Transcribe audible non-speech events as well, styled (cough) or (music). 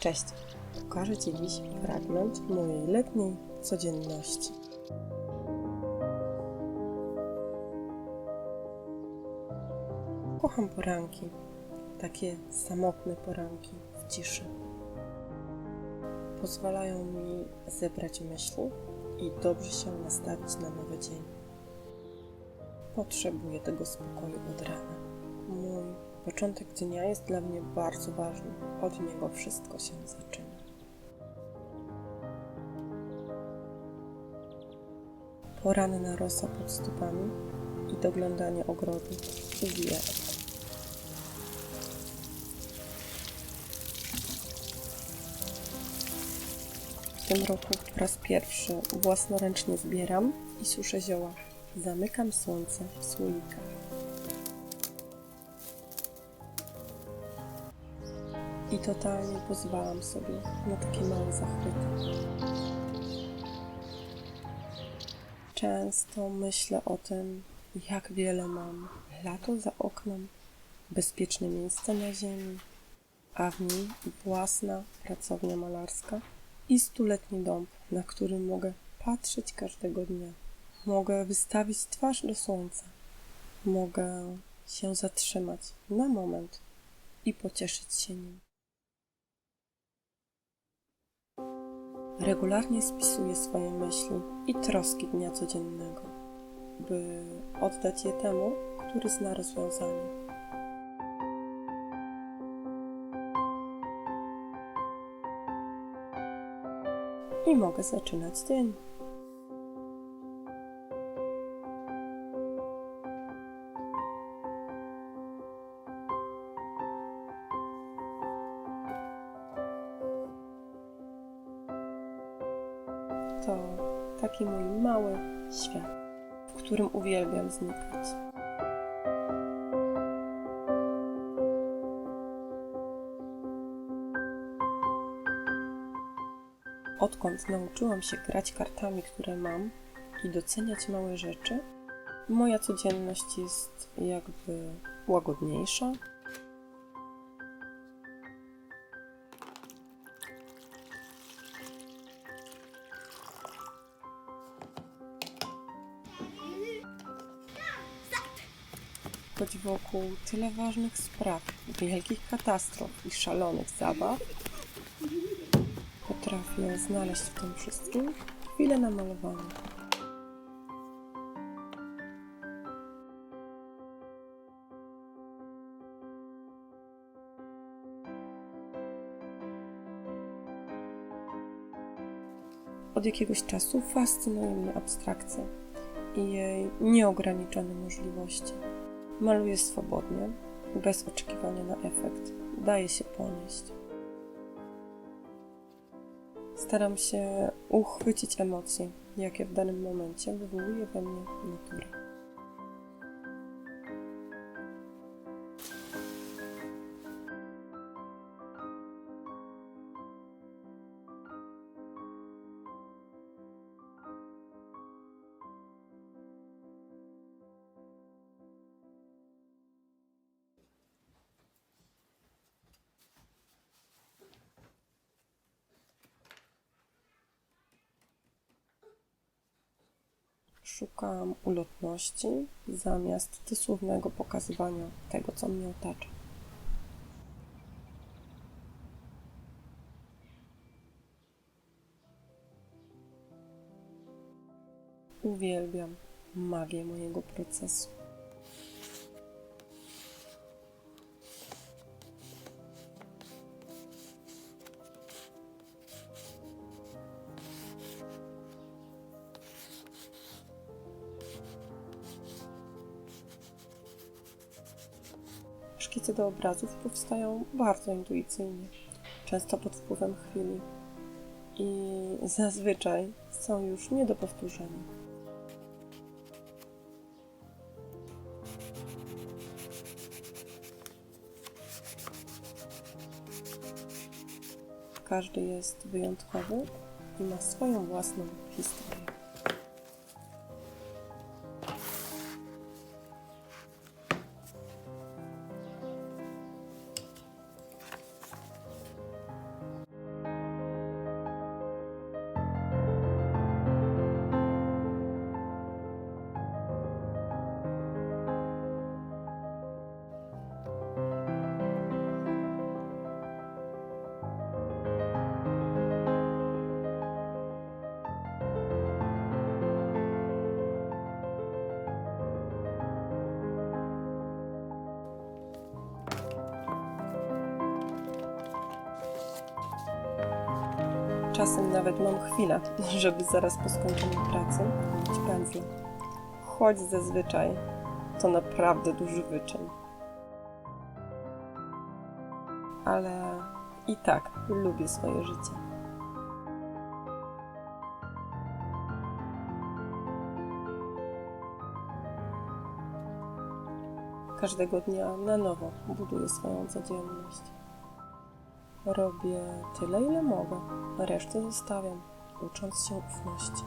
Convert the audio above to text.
Cześć! Pokażę Ci dziś fragment mojej letniej codzienności. Kocham poranki, takie samotne poranki w ciszy. Pozwalają mi zebrać myśli i dobrze się nastawić na nowy dzień. Potrzebuję tego spokoju od rana. Początek dnia jest dla mnie bardzo ważny. Od niego wszystko się zaczyna. Poranna rosa pod stopami i doglądanie ogrodu uwielbiam. W tym roku po raz pierwszy własnoręcznie zbieram i suszę zioła. Zamykam słońce w słoikach. I totalnie pozwalam sobie na takie małe zachwyty. Często myślę o tym, jak wiele mam. Lato za oknem, bezpieczne miejsce na ziemi, a w nim własna pracownia malarska i stuletni dom, na który mogę patrzeć każdego dnia. Mogę wystawić twarz do słońca. Mogę się zatrzymać na moment i pocieszyć się nim. Regularnie spisuję swoje myśli i troski dnia codziennego, by oddać je temu, który zna rozwiązanie. I mogę zaczynać dzień. To taki mój mały świat, w którym uwielbiam znikać. Odkąd nauczyłam się grać kartami, które mam i doceniać małe rzeczy, moja codzienność jest jakby łagodniejsza. Choć wokół tyle ważnych spraw, wielkich katastrof i szalonych zabaw, potrafię znaleźć w tym wszystkim chwilę na malowanie. Od jakiegoś czasu fascynuje mnie abstrakcja i jej nieograniczone możliwości. Maluję swobodnie, bez oczekiwania na efekt. Daję się ponieść. Staram się uchwycić emocje, jakie w danym momencie wywołuje we mnie natura. Szukam ulotności zamiast dosłownego pokazywania tego, co mnie otacza. Uwielbiam magię mojego procesu. Szkice do obrazów powstają bardzo intuicyjnie, często pod wpływem chwili i zazwyczaj są już nie do powtórzenia. Każdy jest wyjątkowy i ma swoją własną historię. Czasem nawet mam chwilę, (laughs) żeby zaraz po skończeniu pracy mieć pędzle. Choć zazwyczaj to naprawdę duży wyczyn. Ale i tak lubię swoje życie. Każdego dnia na nowo buduję swoją codzienność. Robię tyle, ile mogę, resztę zostawiam, ucząc się ufności.